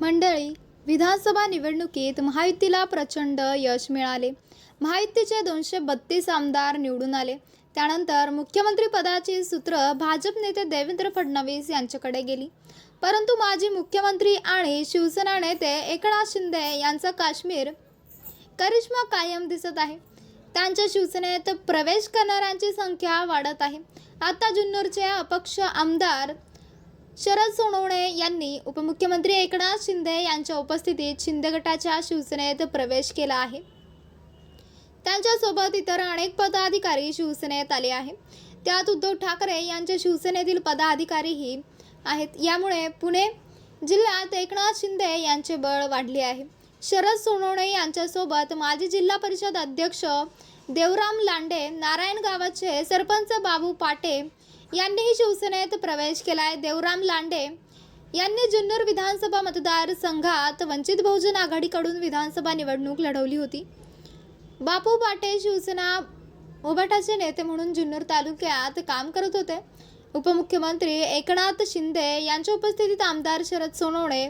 मंडळी विधानसभा निवडणुकीत महायुतीला प्रचंड यश मिळाले. महायुतीचे दोनशे बत्तीस आमदार निवडून आले. त्यानंतर मुख्यमंत्रीपदाची सूत्र भाजप नेते देवेंद्र फडणवीस यांच्याकडे गेली. परंतु माजी मुख्यमंत्री आणि शिवसेना नेते एकनाथ शिंदे यांचा काश्मीर करिश्मा कायम दिसत आहे. त्यांच्या शिवसेनेत प्रवेश करणाऱ्यांची संख्या वाढत आहे. आता जुन्नरचे अपक्ष आमदार शरद सोनवणे यांनी उपमुख्यमंत्री एकनाथ शिंदे यांच्या उपस्थितीत शिंदे गटाच्या शिवसेनेत प्रवेश केला आहे. त्यांच्यासोबत इतर अनेक पदाधिकारी शिवसेनेत आले आहे त्यात उद्धव ठाकरे यांच्या शिवसेनेतील पदाधिकारीही आहेत. यामुळे पुणे जिल्ह्यात एकनाथ शिंदे यांचे बळ वाढले आहे. शरद सोनवणे यांच्यासोबत माजी जिल्हा परिषद अध्यक्ष देवराम लांडे नारायण गावाचे सरपंच बाबू पाटे यांनीही शिवसेनेत प्रवेश केलाय. देवराम लांडे यांनी जुन्नर विधानसभा मतदारसंघात वंचित बहुजन आघाडीकडून विधानसभा निवडणूक लढवली होती. बापू पाटे शिवसेना उभटाचे नेते म्हणून जुन्नर तालुक्यात काम करत होते. उपमुख्यमंत्री एकनाथ शिंदे यांच्या उपस्थितीत आमदार शरद सोनवणे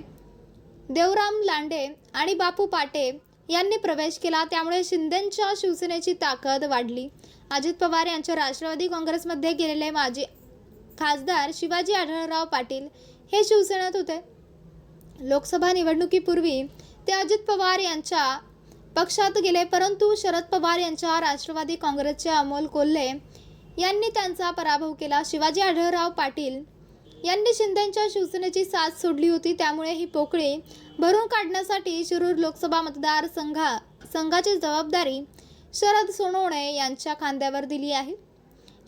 देवराम लांडे आणि बापू पाटे यांनी प्रवेश केला. त्यामुळे शिंदेंच्या शिवसेनेची ताकद वाढली. अजित पवार यांच्या राष्ट्रवादी काँग्रेसमध्ये गेलेले माजी खासदार शिवाजी आढळराव पाटील हे शिवसेनेत होते. लोकसभा निवडणुकीपूर्वी ते अजित पवार यांच्या पक्षात गेले परंतु शरद पवार यांच्या राष्ट्रवादी काँग्रेसचे अमोल कोल्हे यांनी त्यांचा पराभव केला. शिवाजी आढळराव पाटील यांनी शिंदेच्या शिवसेनेची साथ सोडली होती त्यामुळे ही पोकळी भरून काढण्यासाठी शिरूर लोकसभा मतदारसंघा संघाची जबाबदारी शरद सोनवणे यांच्या खांद्यावर दिली आहे.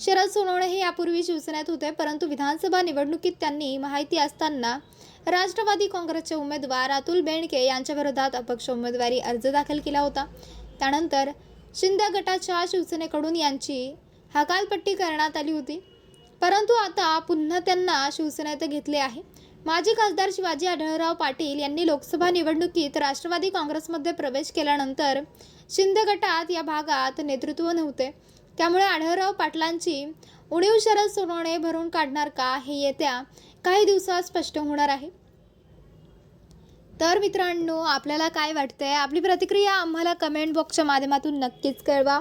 शरद सोनवणे हे यापूर्वी शिवसेनेत होते परंतु विधानसभा निवडणुकीत त्यांनी माहिती असताना राष्ट्रवादी काँग्रेसचे उमेदवार अतुल बेंडके यांच्या विरोधात अपक्ष उमेदवारी अर्ज दाखल केला होता. त्यानंतर शिंदे गटाच्या शिवसेनेकडून यांची हकालपट्टी करण्यात आली होती. परंतु आता पुन्हा त्यांना शिवसेनेत घेतले आहे. माजी खासदार शिवाजी आढळराव पाटील यांनी लोकसभा निवडणुकीत राष्ट्रवादी काँग्रेसमध्ये प्रवेश केल्यानंतर शिंदे गटात या भागात नेतृत्व नव्हते. त्यामुळे आढळराव पाटलांची उणीव शरद सोनवणे भरून काढणार का हे येत्या काही दिवसात स्पष्ट होणार आहे. तर मित्रांनो आपल्याला काय वाटतंय? आपली प्रतिक्रिया आम्हाला कमेंट बॉक्सच्या माध्यमातून नक्कीच कळवा.